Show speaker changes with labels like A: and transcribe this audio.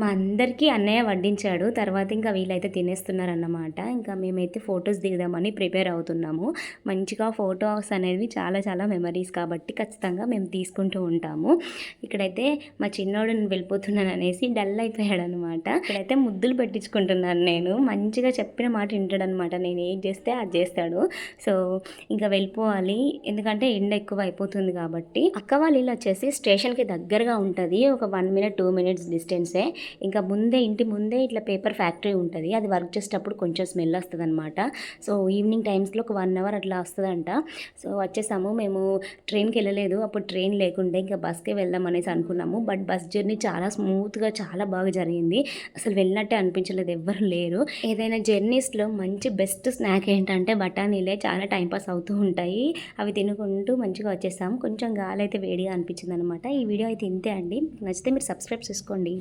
A: మా అందరికీ అన్నయ్య వడ్డించాడు. తర్వాత ఇంకా వీళ్ళైతే తినేస్తున్నారన్నమాట. ఇంకా మేమైతే ఫొటోస్ దిగుదామని ప్రిపేర్ అవుతున్నాము. మంచిగా ఫొటోస్ అనేవి చాలా చాలా మెమరీస్ కాబట్టి ఖచ్చితంగా మేము తీసుకుంటూ ఉంటాము. ఇక్కడైతే మా చిన్నోడు వెళ్ళిపోతున్నాను అనేసి డల్ అయిపోయాడు అనమాట ఇక్కడైతే ముద్దులు పెట్టించుకుంటున్నాను నేను. మంచిగా చెప్పిన మాట వింటాడనమాట నేను ఏం చేస్తే అది చేస్తాడు. సో ఇంకా వెళ్ళిపోవాలి. ఎందుకంటే ఎండ ఎక్కువ అయిపోతుంది కాబట్టి. అక్క వాళ్ళ ఇల్లు వచ్చేసి స్టేషన్కి దగ్గరగా ఉంటుంది. ఒక వన్ మినిట్ టూ మినిట్స్ డిస్టెన్సే. ఇంకా ముందే ఇంటి ముందే ఇట్లా పేపర్ ఫ్యాక్టరీ ఉంటుంది. అది వర్క్ చేసేటప్పుడు కొంచెం స్మెల్ వస్తుంది అనమాట సో ఈవినింగ్ టైమ్స్లో ఒక వన్ అవర్ అట్లా వస్తుందంట. సో వచ్చేసాము. మేము ట్రైన్కి వెళ్ళలేదు. అప్పుడు ట్రైన్ లేకుండే ఇంకా బస్కే వెళ్దాం అనేసి అనుకున్నాము. బట్ బస్ జర్నీ చాలా స్మూత్గా చాలా బాగా జరిగింది. అసలు వెళ్ళినట్టే అనిపించలేదు. ఎవ్వరు లేరు. ఏదైనా జర్నీస్లో మంచి బెస్ట్ స్నాక్ ఏంటంటే బఠానీలే చాలా టైంపాస్ అవుతూ ఉంటాయి. అవి తినుకుంటూ మంచిగా వచ్చేసాము. కొంచెం గాలి అయితే వేడిగా అనిపించింది అనమాట ఈ వీడియో అయితే ఇంతే అండి. నచ్చితే మీరు సబ్స్క్రైబ్ చేసుకోండి.